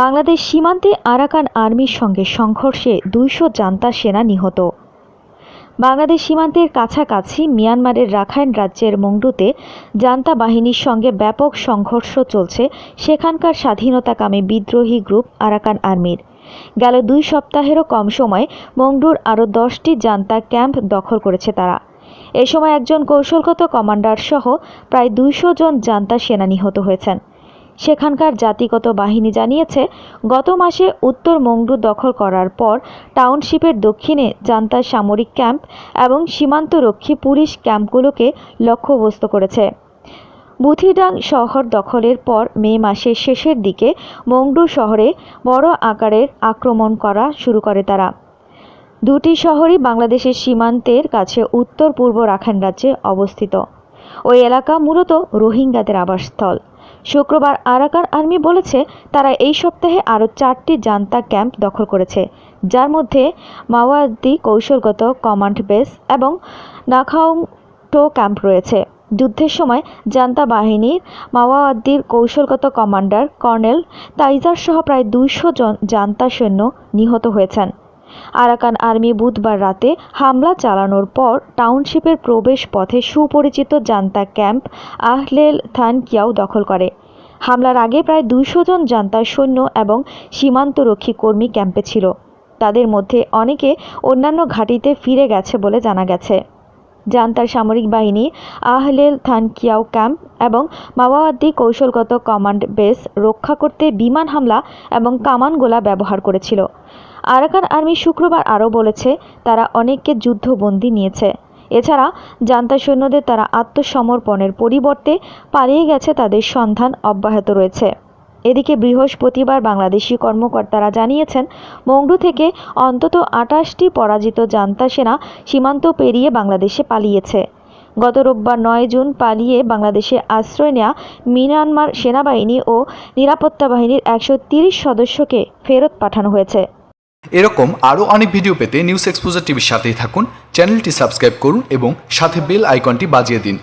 বাংলাদেশ সীমান্তে আরাকান আর্মির সঙ্গে সংঘর্ষে দুইশো জান্তা সেনা নিহত। বাংলাদেশ সীমান্তের কাছাকাছি মিয়ানমারের রাখাইন রাজ্যের মংডুতে জান্তা বাহিনীর সঙ্গে ব্যাপক সংঘর্ষ চলছে সেখানকার স্বাধীনতাকামী বিদ্রোহী গ্রুপ আরাকান আর্মির। গেল দুই সপ্তাহেরও কম সময় মংডুর আরও দশটি জান্তা ক্যাম্প দখল করেছে তারা। এ সময় একজন কৌশলগত কমান্ডার সহ প্রায় দুইশো জন জান্তা সেনা নিহত হয়েছেন। সেখানকার জাতিগত বাহিনী জানিয়েছে, গত মাসে উত্তর মংডু দখল করার পর টাউনশিপের দক্ষিণে জান্তার সামরিক ক্যাম্প এবং সীমান্তরক্ষী পুলিশ ক্যাম্পগুলোকে লক্ষ্যবস্তু করেছে। বুথিডাং শহর দখলের পর মে মাসের শেষের দিকে মংডু শহরে বড় আকারের আক্রমণ করা শুরু করে তারা। দুটি শহরই বাংলাদেশের সীমান্তের কাছে উত্তর পূর্ব রাখাইন রাজ্যে অবস্থিত। ওই এলাকা মূলত রোহিঙ্গাদের আবাসস্থল। শুক্রবার আরাকান আর্মি বলেছে, তারা এই সপ্তাহে আরও চারটি জান্তা ক্যাম্প দখল করেছে, যার মধ্যে মাওয়াদ্দি কৌশলগত কমান্ড বেস এবং নাখাউংটো ক্যাম্প রয়েছে। যুদ্ধের সময় জান্তা বাহিনীর মাওয়াদ্দির কৌশলগত কমান্ডার কর্নেল তাইজার সহ প্রায় দুইশো জন জান্তা সৈন্য নিহত হয়েছেন। আরাকান আর্মি বুধবার রাতে হামলা চালানোর পর টাউনশিপের প্রবেশ পথে সুপরিচিত জান্তা ক্যাম্প আহলেল থানকিয়াও দখল করে। হামলার আগে প্রায় দুইশো জন জান্তার সৈন্য এবং সীমান্তরক্ষী কর্মী ক্যাম্পে ছিল। তাদের মধ্যে অনেকে অন্যান্য ঘাঁটিতে ফিরে গেছে বলে জানা গেছে। জান্তার সামরিক বাহিনী আহলেল থানকিয়াও ক্যাম্প এবং মাওয়াদ্দি কৌশলগত কমান্ড বেস রক্ষা করতে বিমান হামলা এবং কামান গোলা ব্যবহার করেছিল। আরাকান আর্মি শুক্রবার আরও বলেছে, তারা অনেককে যুদ্ধবন্দী নিয়েছে। এছাড়া জান্তা সৈন্যদের তারা আত্মসমর্পণের পরিবর্তে পালিয়ে গেছে তাদের সন্ধান অব্যাহত রয়েছে। এদিকে বৃহস্পতিবার বাংলাদেশি কর্মকর্তারা জানিয়েছেন, মংডু থেকে অন্তত আটাশটি পরাজিত জান্তা সেনা সীমান্ত পেরিয়ে বাংলাদেশে পালিয়েছে। গত রোববার নয় জুন পালিয়ে বাংলাদেশে আশ্রয় নেওয়া মিয়ানমার সেনাবাহিনী ও নিরাপত্তা বাহিনীর একশো সদস্যকে ফেরত পাঠানো হয়েছে। এরকম আরও অনেক ভিডিও পেতে নিউজ এক্সপোজার টিভির সাথেই থাকুন, চ্যানেলটি সাবস্ক্রাইব করুন এবং সাথে বেল আইকনটি বাজিয়ে দিন।